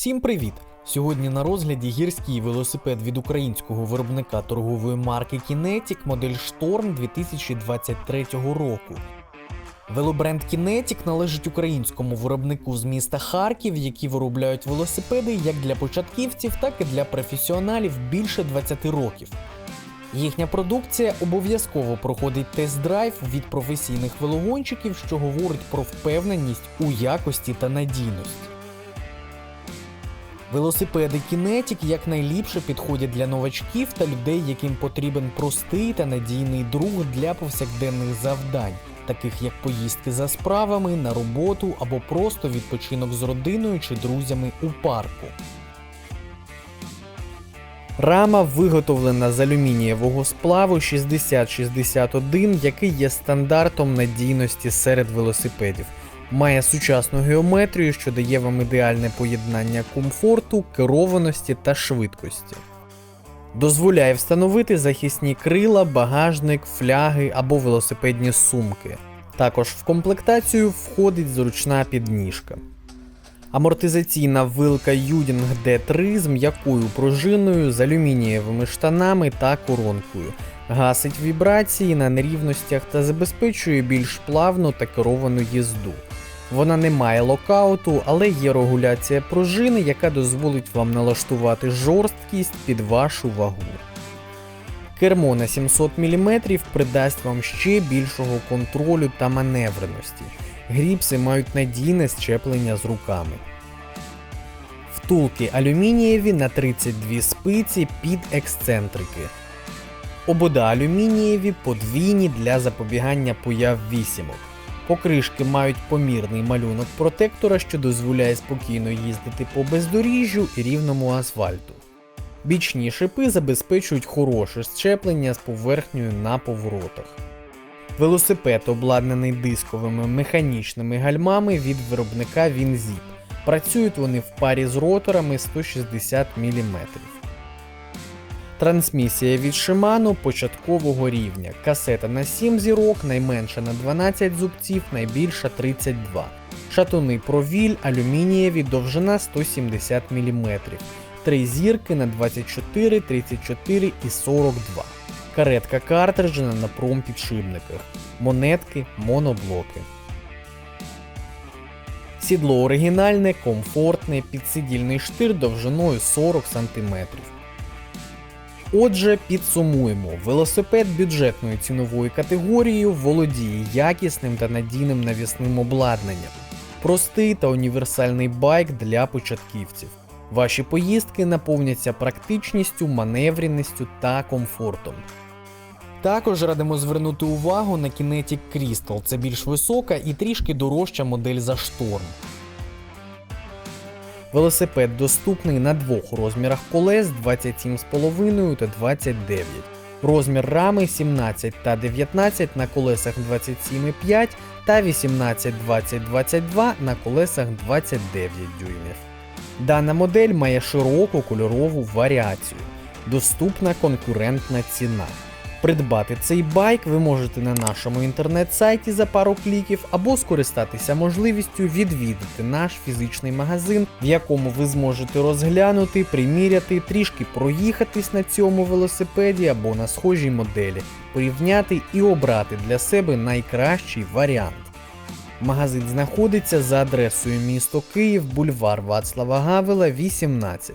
Всім привіт! Сьогодні на розгляді гірський велосипед від українського виробника торгової марки Kinetic модель Storm 2023 року. Велобренд Kinetic належить українському виробнику з міста Харків, які виробляють велосипеди як для початківців, так і для професіоналів більше 20 років. Їхня продукція обов'язково проходить тест-драйв від професійних велогонщиків, що говорить про впевненість у якості та надійності. Велосипеди Kinetic якнайліпше підходять для новачків та людей, яким потрібен простий та надійний друг для повсякденних завдань, таких як поїздки за справами, на роботу або просто відпочинок з родиною чи друзями у парку. Рама виготовлена з алюмінієвого сплаву 6061, який є стандартом надійності серед велосипедів. Має сучасну геометрію, що дає вам ідеальне поєднання комфорту, керованості та швидкості. Дозволяє встановити захисні крила, багажник, фляги або велосипедні сумки. Також в комплектацію входить зручна підніжка. Амортизаційна вилка Юдінг D3 з м'якою пружиною, з алюмінієвими штанами та коронкою. Гасить вібрації на нерівностях та забезпечує більш плавну та керовану їзду. Вона не має локауту, але є регуляція пружини, яка дозволить вам налаштувати жорсткість під вашу вагу. Кермо на 700 мм придасть вам ще більшого контролю та маневреності. Гріпси мають надійне щеплення з руками. Втулки алюмінієві на 32 спиці під ексцентрики. Обода алюмінієві подвійні для запобігання появ вісімок. Покришки мають помірний малюнок протектора, що дозволяє спокійно їздити по бездоріжжю і рівному асфальту. Бічні шипи забезпечують хороше щеплення з поверхнею на поворотах. Велосипед обладнаний дисковими механічними гальмами від виробника Winzip. Працюють вони в парі з роторами 160 мм. Трансмісія від Shimano початкового рівня. Касета на 7 зірок, найменша на 12 зубців, найбільша 32. Шатуни провіль, алюмінієві, довжина 170 мм. Три зірки на 24, 34 і 42. Каретка картриджена на промпідшипниках. Монетки, моноблоки. Сідло оригінальне, комфортне, підсидільний штир довжиною 40 см. Отже, підсумуємо, велосипед бюджетної цінової категорії володіє якісним та надійним навісним обладнанням. Простий та універсальний байк для початківців. Ваші поїздки наповняться практичністю, маневреністю та комфортом. Також радимо звернути увагу на Kinetic Crystal. Це більш висока і трішки дорожча модель за шторм. Велосипед доступний на двох розмірах колес 27,5 та 29. Розмір рами 17 та 19 на колесах 27,5 та 18 20 22 на колесах 29 дюймів. Дана модель має широку кольорову варіацію. Доступна конкурентна ціна. Придбати цей байк ви можете на нашому інтернет-сайті за пару кліків або скористатися можливістю відвідати наш фізичний магазин, в якому ви зможете розглянути, приміряти, трішки проїхатись на цьому велосипеді або на схожій моделі, порівняти і обрати для себе найкращий варіант. Магазин знаходиться за адресою місто Київ, бульвар Вацлава Гавела, 18.